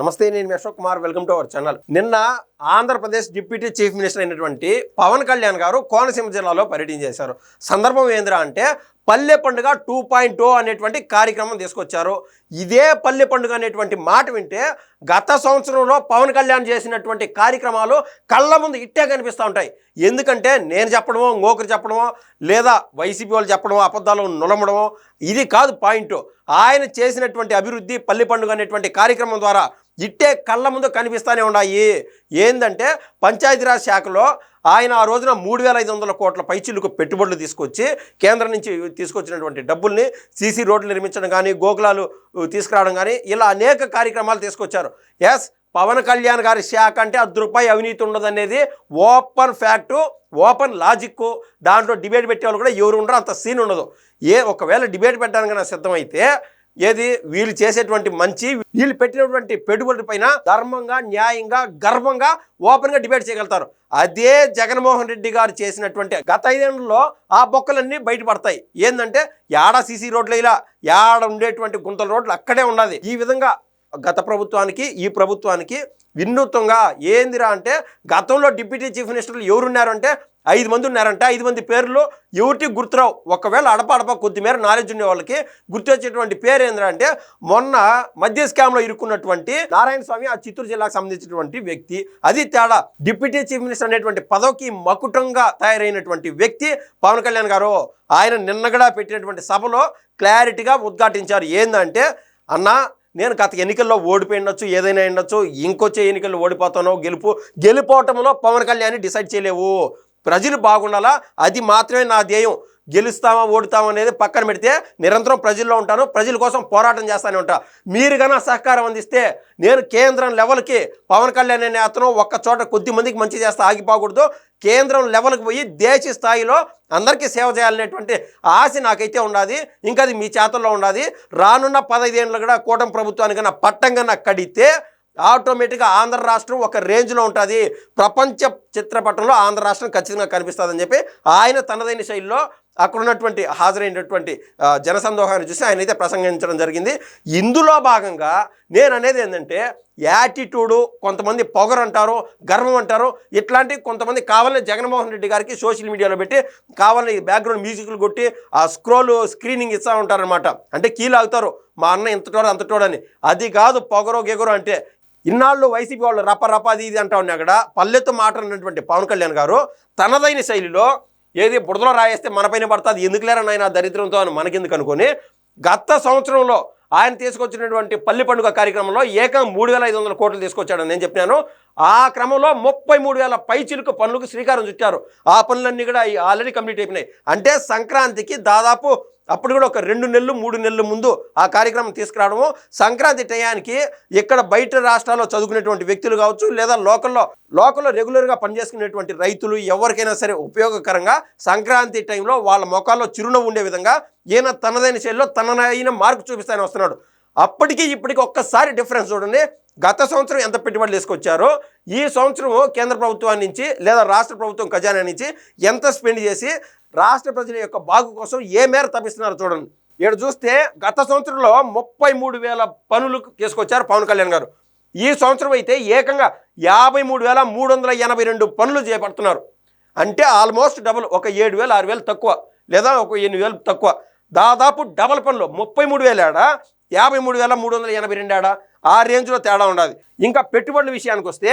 నమస్తే నేను Ashok Kumar. Welcome to our channel. నిన్న ఆంధ్రప్రదేశ్ డిప్యూటీ చీఫ్ మినిస్టర్ అయినటువంటి పవన్ కళ్యాణ్ గారు కోనసీమ జిల్లాలో పర్యటన చేశారు. సందర్భం ఏందిరా అంటే పల్లె పండుగ టూ పాయింట్ టూ అనేటువంటి కార్యక్రమం తీసుకొచ్చారు. ఇదే పల్లె పండుగ అనేటువంటి మాట వింటే గత సంవత్సరంలో పవన్ కళ్యాణ్ చేసినటువంటి కార్యక్రమాలు కళ్ళ ముందు ఇట్టే కనిపిస్తూ ఉంటాయి. ఎందుకంటే నేను చెప్పడమో ఇంకొకరు చెప్పడమో లేదా వైసీపీ వాళ్ళు చెప్పడమో అబద్ధాలు నులమడమో ఇది కాదు పాయింట్. ఆయన చేసినటువంటి అభివృద్ధి పల్లె పండుగ అనేటువంటి కార్యక్రమం ద్వారా ఇట్టే కళ్ళ ముందు కనిపిస్తూనే ఉన్నాయి. ఏంటంటే పంచాయతీరాజ్ శాఖలో ఆయన ఆ రోజున మూడు వేల ఐదు వందల కోట్ల పైచిలకు పెట్టుబడులు తీసుకొచ్చి కేంద్రం నుంచి తీసుకొచ్చినటువంటి డబ్బుల్ని సీసీ రోడ్లు నిర్మించడం కానీ గోకులాలు తీసుకురావడం కానీ ఇలా అనేక కార్యక్రమాలు తీసుకొచ్చారు. ఎస్ పవన్ కళ్యాణ్ గారి శాఖ అంటే అర్ధ అవినీతి ఉండదనేది ఓపెన్ ఫ్యాక్టు ఓపెన్ లాజిక్ దాంట్లో డిబేట్ పెట్టే వాళ్ళు కూడా ఎవరు ఉండరు అంత సీన్ ఉండదు. ఏ ఒకవేళ డిబేట్ పెట్టడానికి సిద్ధమైతే ఏది? వీళ్ళు చేసేటువంటి మంచి వీళ్ళు పెట్టినటువంటి పెట్టుబడి పైన ధర్మంగా న్యాయంగా గర్వంగా ఓపెన్గా డిబేట్ చేయగలుగుతారు. అదే జగన్మోహన్ రెడ్డి గారు చేసినటువంటి గత ఐదేళ్ళలో ఆ బొక్కలన్నీ బయటపడతాయి. ఏంటంటే యాడ సీసీ రోడ్లు ఇలా యాడ ఉండేటువంటి గుంతల రోడ్లు అక్కడే ఉన్నది. ఈ విధంగా గత ప్రభుత్వానికి ఈ ప్రభుత్వానికి వినూత్నంగా ఏందిరా అంటే గతంలో డిప్యూటీ చీఫ్ మినిస్టర్లు ఎవరున్నారు అంటే ఐదు మంది ఉన్నారంట. ఐదు మంది పేర్లు ఎవరికి గుర్తురావు? ఒకవేళ అడపడప కొద్దిమేర నాలెడ్జ్ ఉండే వాళ్ళకి గుర్తొచ్చేటువంటి పేరు ఏంటంటే మొన్న మధ్య స్కామ్లో ఇరుక్కున్నటువంటి నారాయణ స్వామి ఆ చిత్తూరు జిల్లాకు సంబంధించినటువంటి వ్యక్తి. అది తేడా డిప్యూటీ చీఫ్ మినిస్టర్ అనేటువంటి పదవికి మకుటంగా తయారైనటువంటి వ్యక్తి పవన్ కళ్యాణ్ గారు. ఆయన నిన్నగడా పెట్టినటువంటి సభలో క్లారిటీగా ఉద్ఘాటించారు. ఏంటంటే అన్నా నేను గత ఎన్నికల్లో ఓడిపోయిండొచ్చు ఏదైనా ఉండొచ్చు ఇంకొచ్చే ఎన్నికల్లో ఓడిపోతానో గెలుపు గెలిపోవటంలో పవన్ కళ్యాణ్ డిసైడ్ చేయలేవు. ప్రజలు బాగుండాలా? అది మాత్రమే నా ధ్యేయం. గెలుస్తామా ఓడుతామా అనేది పక్కన పెడితే నిరంతరం ప్రజల్లో ఉంటాను ప్రజల కోసం పోరాటం చేస్తానే ఉంటా. మీరు కన్నా సహకారం అందిస్తే నేను కేంద్రం లెవెల్కి పవన్ కళ్యాణ్ అనే అతను ఒక్క చోట కొద్ది మందికి మంచి చేస్తే ఆగిపోకూడదు కేంద్రం లెవెల్కి పోయి దేశ స్థాయిలో అందరికీ సేవ చేయాలనేటువంటి ఆశ నాకైతే ఉన్నది ఇంకా అది మీ చేతల్లో ఉన్నది రానున్న పదహైదేళ్ళు కూడా కూటమి ప్రభుత్వానికన్నా పట్టం కన్నా కడితే ఆటోమేటిక్గా ఆంధ్ర రాష్ట్రం ఒక రేంజ్లో ఉంటుంది. ప్రపంచ చిత్రపటంలో ఆంధ్ర రాష్ట్రం ఖచ్చితంగా కనిపిస్తుందని చెప్పి ఆయన తనదైన శైలిలో అక్కడ ఉన్నటువంటి హాజరైనటువంటి జనసందోహాన్ని చూసి ఆయన అయితే ప్రసంగించడం జరిగింది. ఇందులో భాగంగా నేను అనేది ఏంటంటే యాటిట్యూడు కొంతమంది పొగరు అంటారు గర్వం అంటారు ఇట్లాంటి కొంతమంది కావాలని జగన్మోహన్ రెడ్డి గారికి సోషల్ మీడియాలో పెట్టి కావాలని బ్యాక్గ్రౌండ్ మ్యూజిక్లు కొట్టి ఆ స్క్రోల్ స్క్రీనింగ్ ఇస్తూ ఉంటారనమాట అంటే కీలు ఆగుతారు మా అన్న ఇంతటోడు అంతటోడని. అది కాదు పొగరో గెగరో అంటే ఇన్నాళ్ళు వైసీపీ వాళ్ళు రప రప అది ఇది అంటా ఉన్నా అక్కడ. పల్లెత్తు మాట్లాడినటువంటి పవన్ కళ్యాణ్ గారు తనదైన శైలిలో ఏది బుడదలో రాయేస్తే మనపైన పడుతుంది ఎందుకు లేరని ఆయన దరిద్రంతో అని మనకెందుకు అనుకొని గత సంవత్సరంలో ఆయన తీసుకొచ్చినటువంటి పల్లి పండుగ కార్యక్రమంలో ఏకం మూడు వేల ఐదు వందల కోట్లు తీసుకొచ్చాడని నేను చెప్పినాను. ఆ క్రమంలో ముప్పై మూడు వేల పైచిలుకు పనులకు శ్రీకారం చుట్టారు. ఆ పనులన్నీ కూడా ఆల్రెడీ కంప్లీట్ అయిపోయినాయి. అంటే సంక్రాంతికి దాదాపు అప్పుడు కూడా ఒక రెండు నెలలు మూడు నెలల ముందు ఆ కార్యక్రమం తీసుకురావడము సంక్రాంతి టయానికి ఇక్కడ బయట రాష్ట్రాల్లో చదువుకునేటువంటి వ్యక్తులు కావచ్చు లేదా లోకల్లో లోకల్లో రెగ్యులర్గా పనిచేసుకునేటువంటి రైతులు ఎవరికైనా సరే ఉపయోగకరంగా సంక్రాంతి టైంలో వాళ్ళ మొఖాల్లో చిరునవ్వు ఉండే విధంగా ఈయన తనదైన శైలిలో తనదైన మార్పు చూపిస్తానే వస్తున్నాడు. అప్పటికి ఇప్పటికి ఒక్కసారి డిఫరెన్స్ చూడండి. గత సంవత్సరం ఎంత పెట్టుబడులు తీసుకొచ్చారో ఈ సంవత్సరం కేంద్ర ప్రభుత్వాన్ని నుంచి లేదా రాష్ట్ర ప్రభుత్వం ఖజానా నుంచి ఎంత స్పెండ్ చేసి రాష్ట్ర ప్రజల యొక్క బాగు కోసం ఏ మేర తప్పిస్తున్నారో చూడండి. ఇక్కడ చూస్తే గత సంవత్సరంలో ముప్పై మూడు వేల పనులు తీసుకొచ్చారు పవన్ కళ్యాణ్ గారు. ఈ సంవత్సరం అయితే ఏకంగా యాభై మూడు వేల మూడు వందల ఎనభై రెండు పనులు చేపడుతున్నారు. అంటే ఆల్మోస్ట్ డబుల్ ఒక ఏడు వేలు ఆరు వేలు తక్కువ లేదా ఒక ఎనిమిది వేలు తక్కువ. దాదాపు డబల్ పనులు ముప్పై మూడు వేలు ఆడ యాభై మూడు వేల మూడు వందల ఎనభై రెండు ఆడ ఆ రేంజ్లో తేడా ఉండాలి. ఇంకా పెట్టుబడుల విషయానికి వస్తే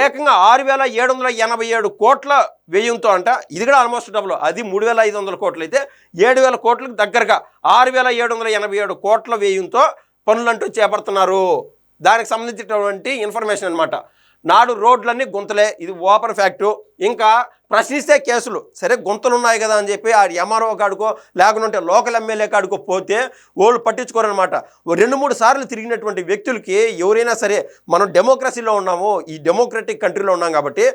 ఏకంగా ఆరు వేల ఏడు వందల ఎనభై ఏడు కోట్ల వ్యయంతో అంట. ఇది కూడా ఆల్మోస్ట్ డబుల్ అది మూడు వేల ఐదు వందల కోట్లు అయితే ఏడు వేల కోట్లకు దగ్గరగా ఆరు వేల ఏడు వందల ఎనభై ఏడు కోట్ల వ్యయంతో పనులంటూ చేపడుతున్నారు. దానికి సంబంధించినటువంటి ఇన్ఫర్మేషన్ అనమాట నాడు రోడ్లన్నీ గుంతలే. ఇది ఓపెన్ ఫ్యాక్టు ఇంకా ప్రశ్నిస్తే కేసులు. సరే గుంతలు ఉన్నాయి కదా అని చెప్పి ఆ ఎంఆర్ఓ కాడుకో లేకుంటే లోకల్ ఎమ్మెల్యే కాడుకో పోతే వాళ్ళు పట్టించుకోరనమాట ఓ రెండు మూడు సార్లు తిరిగినటువంటి వ్యక్తులకి ఎవరైనా సరే మనం డెమోక్రసీలో ఉన్నాము ఈ డెమోక్రటిక్ కంట్రీలో ఉన్నాం కాబట్టి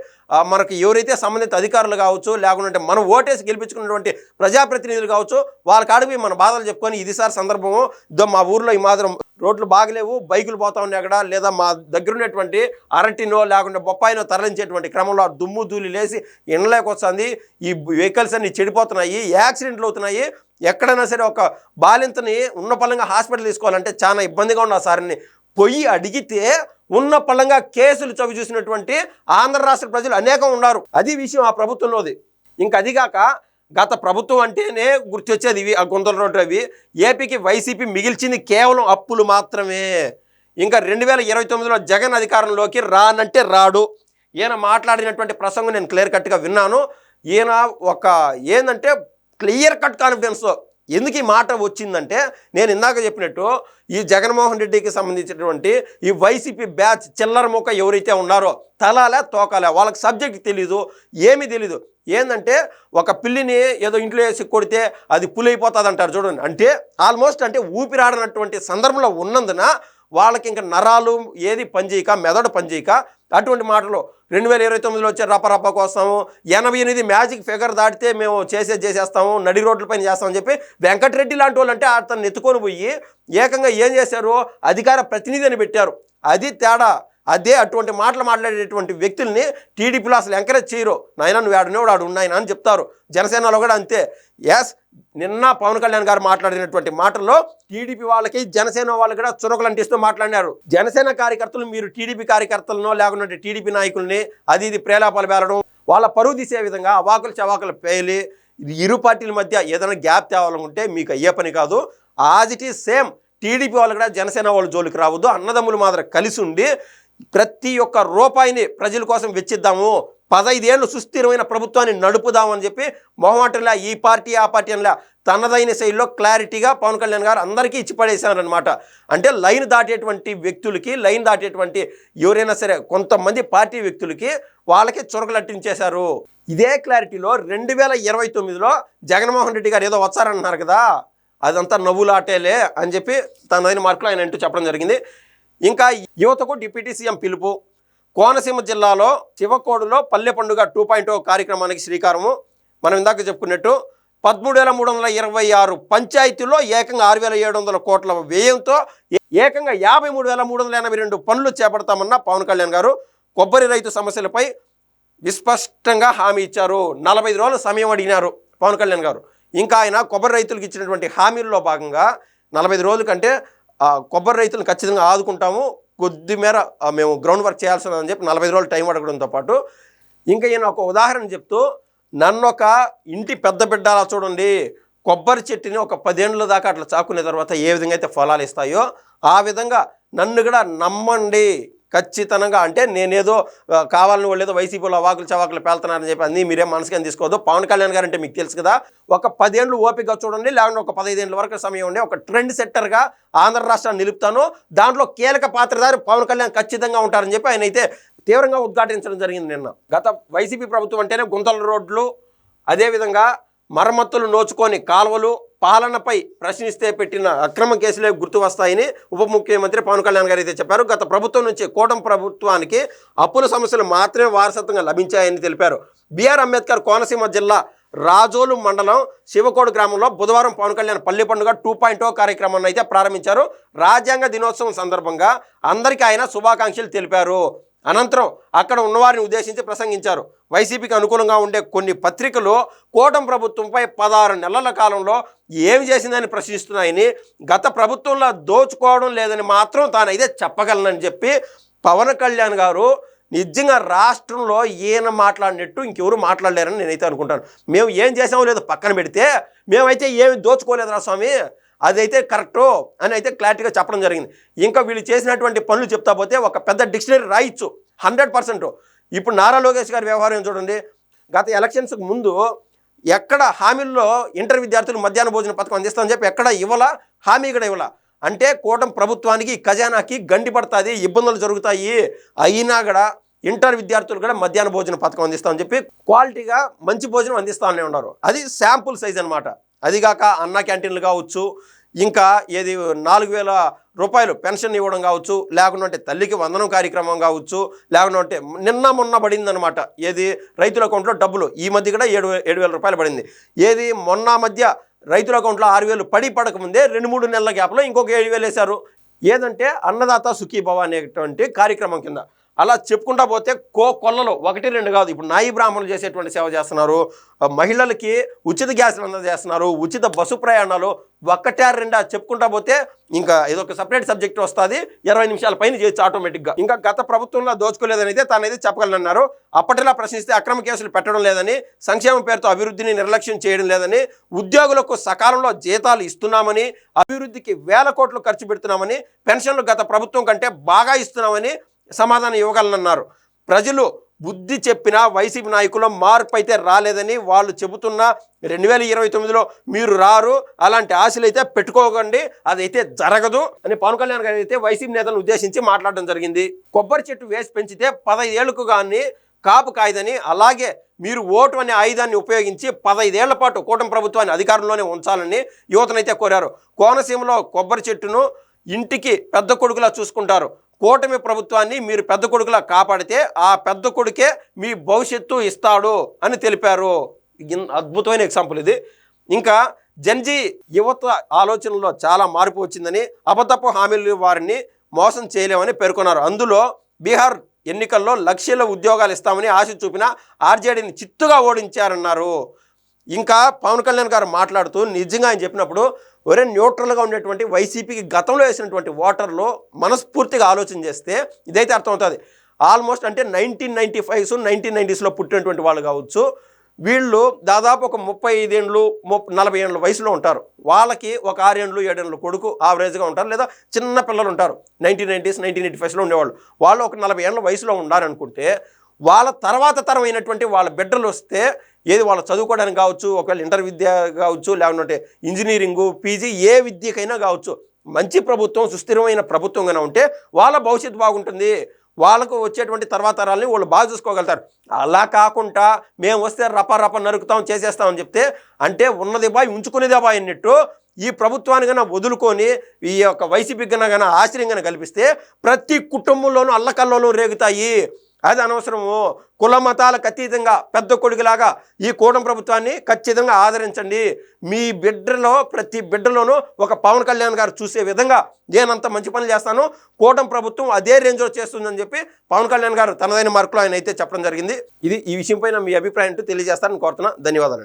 మనకి ఎవరైతే సంబంధిత అధికారులు కావచ్చు లేకుంటే మనం ఓటేసి గెలిపించుకున్నటువంటి ప్రజాప్రతినిధులు కావచ్చు వాళ్ళ కాడికి మన బాధలు చెప్పుకొని ఇది సార్ సందర్భము ఇదో మా ఊర్లో ఈ మాత్రం రోడ్లు బాగలేవు బైకులు పోతా ఉన్నాయి అక్కడ లేదా మా దగ్గర ఉన్నటువంటి అరటినో లేకుంటే బొప్పాయినో తరలించేటువంటి క్రమంలో దుమ్ము ధూళి లేసి ఇండ్లకి వస్తుంది ఈ వెహికల్స్ అన్ని చెడిపోతున్నాయి యాక్సిడెంట్లు అవుతున్నాయి. ఎక్కడైనా సరే ఒక బాలింతని ఉన్న పలంగా హాస్పిటల్ తీసుకోవాలంటే చాలా ఇబ్బందిగా ఉన్న సార్ని. పొయ్యి అడిగితే ఉన్న పళ్ళంగా కేసులు చవి చూసినటువంటి ఆంధ్ర రాష్ట్ర ప్రజలు అనేకం ఉన్నారు. అది విషయం ఆ ప్రభుత్వంలోది. ఇంకా అదిగాక గత ప్రభుత్వం అంటేనే గుర్తొచ్చేది ఇవి ఆ గుంతల రోడ్డు అవి. ఏపీకి వైసీపీ మిగిల్చింది కేవలం అప్పులు మాత్రమే. ఇంకా రెండు వేల ఇరవై తొమ్మిదిలో జగన్ అధికారంలోకి రానంటే రాడు. ఈయన మాట్లాడినటువంటి ప్రసంగం నేను క్లియర్ కట్గా విన్నాను. ఈయన ఒక ఏంటంటే క్లియర్ కట్ కాన్ఫిడెన్స్. ఎందుకు ఈ మాట వచ్చిందంటే నేను ఇందాక చెప్పినట్టు ఈ జగన్మోహన్ రెడ్డికి సంబంధించినటువంటి ఈ వైసీపీ బ్యాచ్ చిల్లర మొక్క ఎవరైతే ఉన్నారో తలాలే తోకాలే వాళ్ళకి సబ్జెక్ట్ తెలీదు ఏమీ తెలీదు. ఏంటంటే ఒక పిల్లిని ఏదో ఇంట్లో వేసి కొడితే అది పులైపోతుంది అంటారు చూడండి. అంటే ఆల్మోస్ట్ అంటే ఊపిరాడనటువంటి సందర్భంలో ఉన్నందున వాళ్ళకి ఇంకా నరాలు ఏది పనిచేయక మెదడు పంజీక అటువంటి మాటలు. రెండు వేల ఇరవై తొమ్మిదిలో వచ్చే రపరప కోసము ఎనభై ఎనిమిది మ్యాజిక్ ఫిగర్ దాటితే మేము చేసేది చేసేస్తాము నడి రోడ్లపైన చేస్తామని చెప్పి వెంకటరెడ్డి లాంటి వాళ్ళు అంటే అతను ఎత్తుకొని పోయి ఏకంగా ఏం చేశారు? అధికార ప్రతినిధి అని పెట్టారు. అది తేడా. అదే అటువంటి మాటలు మాట్లాడేటువంటి వ్యక్తుల్ని టీడీపీలో అసలు ఎంకరేజ్ చేయరు. నాయన నువ్వు ఆడునేవాడు ఆడు ఉన్నాయన అని చెప్తారు. జనసేనలో కూడా అంతే. ఎస్ నిన్న పవన్ కళ్యాణ్ గారు మాట్లాడినటువంటి మాటల్లో టీడీపీ వాళ్ళకి జనసేన వాళ్ళు కూడా చురకలు అంటిస్తూ మాట్లాడినారు. జనసేన కార్యకర్తలు మీరు టీడీపీ కార్యకర్తలను లేకుంటే టీడీపీ నాయకుల్ని అది ఇది ప్రేలాపాలు వేలడం వాళ్ళ పరువు తీసే విధంగా అవాకులు చవాకులు పేలి ఇరు పార్టీల మధ్య ఏదైనా గ్యాప్ తేవాలనుకుంటే మీకు అయ్యే పని కాదు. As it is same TDP వాళ్ళు కూడా జనసేన వాళ్ళు జోలికి రావద్దు. అన్నదమ్ములు మాత్రం కలిసి ఉండి ప్రతి ఒక్క రూపాయిని ప్రజల కోసం వెచ్చిద్దాము. పదైదేళ్ళు సుస్థిరమైన ప్రభుత్వాన్ని నడుపుదామని చెప్పి మొహమాటంలా ఈ పార్టీ ఆ పార్టీ అనిలా తనదైన శైలిలో క్లారిటీగా పవన్ కళ్యాణ్ గారు అందరికీ ఇచ్చి పడేశారనమాట అంటే లైన్ దాటేటువంటి వ్యక్తులకి లైన్ దాటేటువంటి ఎవరైనా సరే కొంతమంది పార్టీ వ్యక్తులకి వాళ్ళకి చురకలట్టించేశారు. ఇదే క్లారిటీలో రెండు వేల ఇరవై తొమ్మిదిలో జగన్మోహన్ రెడ్డి గారు ఏదో వచ్చారన్నారు కదా అదంతా నవ్వులాటేలే అని చెప్పి తనదైన మార్కులు ఆయన అంటూ చెప్పడం జరిగింది. ఇంకా యువతకు డిప్యూటీ సీఎం పిలుపు కోనసీమ జిల్లాలో శివకోడులో పల్లె పండుగ టూ పాయింట్ కార్యక్రమానికి శ్రీకారము. మనం ఇందాక చెప్పుకున్నట్టు పదమూడు వేల మూడు వందల ఇరవై ఆరు పంచాయతీల్లో ఏకంగా ఆరు వేల ఏడు వందల కోట్ల వ్యయంతో ఏకంగా యాభై మూడు వేల మూడు వందల ఎనభై రెండు పనులు చేపడతామన్న పవన్ కళ్యాణ్ గారు కొబ్బరి రైతు సమస్యలపై విస్పష్టంగా హామీ ఇచ్చారు. నలభై రోజులు సమయం అడిగినారు పవన్ కళ్యాణ్ గారు. ఇంకా ఆయన కొబ్బరి రైతులకు ఇచ్చినటువంటి హామీల్లో భాగంగా నలభై రోజుల కంటే కొబ్బరి రైతులను ఖచ్చితంగా ఆదుకుంటాము. కొద్ది మేర మేము గ్రౌండ్ వర్క్ చేయాల్సి ఉందని చెప్పి నలభై రోజులు టైం అడగడంతో పాటు ఇంకా ఈయన ఒక ఉదాహరణ చెప్తూ నన్ను ఒక ఇంటి పెద్ద బిడ్డ అలా చూడండి కొబ్బరి చెట్టుని ఒక పదేళ్ళ దాకా అట్లా చాకునే తర్వాత ఏ విధంగా అయితే ఫలాలు ఇస్తాయో ఆ విధంగా నన్ను కూడా నమ్మండి. ఖచ్చితంగా అంటే నేనేదో కావాలని వాళ్ళేదో వైసీపీలో వాకులు చవాకులు పేలుతున్నారని చెప్పి అన్నీ మీరేం మనసుకని తీసుకోవద్దు. పవన్ కళ్యాణ్ గారు అంటే మీకు తెలుసు కదా ఒక పదేళ్ళు ఓపిక చూడండి లేకుంటే ఒక పదహైదేళ్ళ వరకు సమయం ఉండే ఒక ట్రెండ్ సెట్టర్గా ఆంధ్ర రాష్ట్రాన్ని నిలుపుతాను. దాంట్లో కీలక పాత్రధారి పవన్ కళ్యాణ్ ఖచ్చితంగా ఉంటారని చెప్పి ఆయన అయితే తీవ్రంగా ఉద్ఘాటించడం జరిగింది నిన్న. గత వైసీపీ ప్రభుత్వం అంటేనే గుంతల రోడ్లు అదేవిధంగా మరమ్మతులు నోచుకొని కాలువలు పాలనపై ప్రశ్నిస్తే పెట్టిన అక్రమ కేసులే గుర్తు వస్తాయని ఉప ముఖ్యమంత్రి పవన్ కళ్యాణ్ గారు అయితే చెప్పారు. గత ప్రభుత్వం నుంచి కూటమి ప్రభుత్వానికి అప్పుల సమస్యలు మాత్రమే వారసత్వంగా లభించాయని తెలిపారు. బీఆర్ అంబేద్కర్ కోనసీమ జిల్లా రాజోలు మండలం శివకోడు గ్రామంలో బుధవారం పవన్ కళ్యాణ్ పల్లి పండుగ టూ పాయింట్ ఓ కార్యక్రమాన్ని అయితే ప్రారంభించారు. రాజ్యాంగ దినోత్సవం సందర్భంగా అందరికీ ఆయన శుభాకాంక్షలు తెలిపారు. అనంతరం అక్కడ ఉన్నవారిని ఉద్దేశించి ప్రసంగించారు. వైసీపీకి అనుకూలంగా ఉండే కొన్ని పత్రికలు కూటం ప్రభుత్వంపై పదహారు నెలల కాలంలో ఏమి చేసిందని ప్రశ్నిస్తున్నాయని గత ప్రభుత్వంలో దోచుకోవడం లేదని మాత్రం తానైతే చెప్పగలనని చెప్పి పవన్ కళ్యాణ్ గారు నిజంగా రాష్ట్రంలో ఈయన మాట్లాడినట్టు ఇంకెవరు మాట్లాడలేరని నేనైతే అనుకుంటాను. మేము ఏం చేసామో లేదో పక్కన పెడితే మేమైతే ఏమి దోచుకోలేదురా స్వామి. అదైతే కరెక్టు అని అయితే క్లారిటీగా చెప్పడం జరిగింది. ఇంకా వీళ్ళు చేసినటువంటి పనులు చెప్తా పోతే ఒక పెద్ద డిక్షనరీ రాయొచ్చు. Hundred percent. ఇప్పుడు నారా లోకేష్ గారి వ్యవహారం చూడండి. గత ఎలక్షన్స్కి ముందు ఎక్కడ హామీల్లో ఇంటర్ విద్యార్థులు మధ్యాహ్న భోజన పథకం అందిస్తామని చెప్పి ఎక్కడ ఇవ్వాల హామీ కూడా ఇవ్వాల. అంటే కూటమి ప్రభుత్వానికి ఖజానాకి గండి పడుతుంది ఇబ్బందులు జరుగుతాయి. అయినా కూడా ఇంటర్ విద్యార్థులు కూడా మధ్యాహ్న భోజన పథకం అందిస్తామని చెప్పి క్వాలిటీగా మంచి భోజనం అందిస్తానే ఉన్నారు. అది శాంపుల్ సైజ్ అనమాట అదిగాక అన్న క్యాంటీన్లు కావచ్చు ఇంకా ఏది నాలుగు వేల రూపాయలు పెన్షన్ ఇవ్వడం కావచ్చు లేకుంటే తల్లికి వందనం కార్యక్రమం కావచ్చు లేకుంటే నిన్న మొన్న పడిందనమాట ఏది రైతుల అకౌంట్లో డబ్బులు ఈ మధ్య కూడా ఏడు ఏడు వేల రూపాయలు పడింది. ఏది మొన్న మధ్య రైతుల అకౌంట్లో ఆరు వేలు పడి పడకముందే రెండు మూడు నెలల గ్యాప్లో ఇంకొక ఏడు వేలు వేశారు. ఏదంటే అన్నదాత సుఖీభవ అనేటువంటి కార్యక్రమం కింద. అలా చెప్పుకుంటా పోతే కో కొల్లలు ఒకటి రెండు కాదు. ఇప్పుడు నాయి బ్రాహ్మణులు చేసేటువంటి సేవ చేస్తున్నారు. మహిళలకి ఉచిత గ్యాస్లు అందజేస్తున్నారు. ఉచిత బస్సు ప్రయాణాలు ఒక్కటే రెండా చెప్పుకుంటా పోతే ఇంకా ఇదొక సపరేట్ సబ్జెక్ట్ వస్తుంది. ఇరవై నిమిషాల పైన చేయొచ్చు ఆటోమేటిక్గా ఇంకా గత ప్రభుత్వంలో దోచుకోలేదని అయితే తానైతే చెప్పగలనన్నారు అప్పటిలా ప్రశ్నిస్తే అక్రమ కేసులు పెట్టడం లేదని సంక్షేమ పేరుతో అభివృద్ధిని నిర్లక్ష్యం చేయడం లేదని ఉద్యోగులకు సకాలంలో జీతాలు ఇస్తున్నామని అభివృద్ధికి వేల కోట్లు ఖర్చు పెడుతున్నామని పెన్షన్లు గత ప్రభుత్వం కంటే బాగా ఇస్తున్నామని సమాధానం ఇవ్వగలనన్నారు ప్రజలు బుద్ధి చెప్పిన వైసీపీ నాయకుల మార్పు అయితే రాలేదని వాళ్ళు చెబుతున్న రెండు వేల ఇరవై తొమ్మిదిలో మీరు రారు అలాంటి ఆశలు అయితే పెట్టుకోకండి అదైతే జరగదు అని పవన్ కళ్యాణ్ గారు అయితే వైసీపీ నేతలను ఉద్దేశించి మాట్లాడడం జరిగింది. కొబ్బరి చెట్టు వేసి పెంచితే పదహైదేళ్ళకు కానీ కాపు కాయదని అలాగే మీరు ఓటు అనే ఆయుధాన్ని ఉపయోగించి పదైదేళ్ళ పాటు కూటమి ప్రభుత్వాన్ని అధికారంలోనే ఉంచాలని యువతనైతే కోరారు. కోనసీమలో కొబ్బరి చెట్టును ఇంటికి పెద్ద కొడుకులా చూసుకుంటారు. కూటమి ప్రభుత్వాన్ని మీరు పెద్ద కొడుకులా కాపాడితే ఆ పెద్ద కొడుకే మీ భవిష్యత్తు ఇస్తాడు అని తెలిపారు. అద్భుతమైన ఎగ్జాంపుల్ ఇది. ఇంకా జన్జీ యువత ఆలోచనలో చాలా మార్పు వచ్చిందని అబద్ధపు హామీలు వారిని మోసం చేయలేమని పేర్కొన్నారు. అందులో బీహార్ ఎన్నికల్లో లక్షల ఉద్యోగాలు ఇస్తామని ఆశ చూపిన ఆర్జేడీని చిత్తుగా ఓడించారన్నారు. ఇంకా పవన్ కళ్యాణ్ గారు మాట్లాడుతూ నిజంగా ఆయన చెప్పినప్పుడు ఒరే న్యూట్రల్గా ఉండేటువంటి వైసీపీకి గతంలో వేసినటువంటి ఓటర్లో మనస్ఫూర్తిగా ఆలోచన చేస్తే ఇదైతే అర్థమవుతుంది. ఆల్మోస్ట్ అంటే నైన్టీన్ నైంటీ ఫైవ్స్ నైన్టీన్ నైంటీస్లో పుట్టినటువంటి వాళ్ళు కావచ్చు వీళ్ళు దాదాపు ఒక ముప్పై ఐదేండ్లు ముప్ నలభై ఏండ్ల వయసులో ఉంటారు. వాళ్ళకి ఒక ఆరేండ్లు ఏడేండ్లు కొడుకు ఆవరేజ్గా ఉంటారు లేదా చిన్న పిల్లలు ఉంటారు. నైన్టీన్ నైంటీస్ నైన్టీన్ ఎయిటీ ఫైవ్స్లో ఉండేవాళ్ళు. వాళ్ళు ఒక నలభై ఏళ్ళ వయసులో ఉన్నారనుకుంటే వాళ్ళ తర్వాత తరం అయినటువంటి వాళ్ళ బిడ్డలు వస్తే ఏది వాళ్ళు చదువుకోవడానికి కావచ్చు ఒకవేళ ఇంటర్ విద్య కావచ్చు లేకుంటే ఇంజనీరింగు పీజీ ఏ విద్యకైనా కావచ్చు. మంచి ప్రభుత్వం సుస్థిరమైన ప్రభుత్వంగానే ఉంటే వాళ్ళ భవిష్యత్తు బాగుంటుంది. వాళ్ళకు వచ్చేటువంటి తర్వాత తరాలని వాళ్ళు బాగా చూసుకోగలుగుతారు. అలా కాకుండా మేము వస్తే రప రప నరుకుతాం చేసేస్తామని చెప్తే అంటే ఉన్నది బాయ్ ఉంచుకునేదే బాయ్ అన్నట్టు ఈ ప్రభుత్వాన్ని కన్నా వదులుకొని ఈ యొక్క వైసీపీ కన్నా కన్నా ఆశ్రయం కల్పిస్తే ప్రతి కుటుంబంలోనూ అల్లకల్లోనూ రేగుతాయి. అది అనవసరము. కుల మతాలకు అతీతంగా పెద్ద కొడుకులాగా ఈ కూటమి ప్రభుత్వాన్ని ఖచ్చితంగా ఆదరించండి. మీ బిడ్డలో ప్రతి బిడ్డలోనూ ఒక పవన్ కళ్యాణ్ గారు చూసే విధంగా నేనంత మంచి పనులు చేస్తాను. కూటమి ప్రభుత్వం అదే రేంజ్లో చేస్తుందని చెప్పి పవన్ కళ్యాణ్ గారు తనదైన మార్కులు ఆయన అయితే చెప్పడం జరిగింది. ఇది ఈ విషయంపైన మీ అభిప్రాయం తెలియజేస్తారని కోరుతున్నా. ధన్యవాదాలు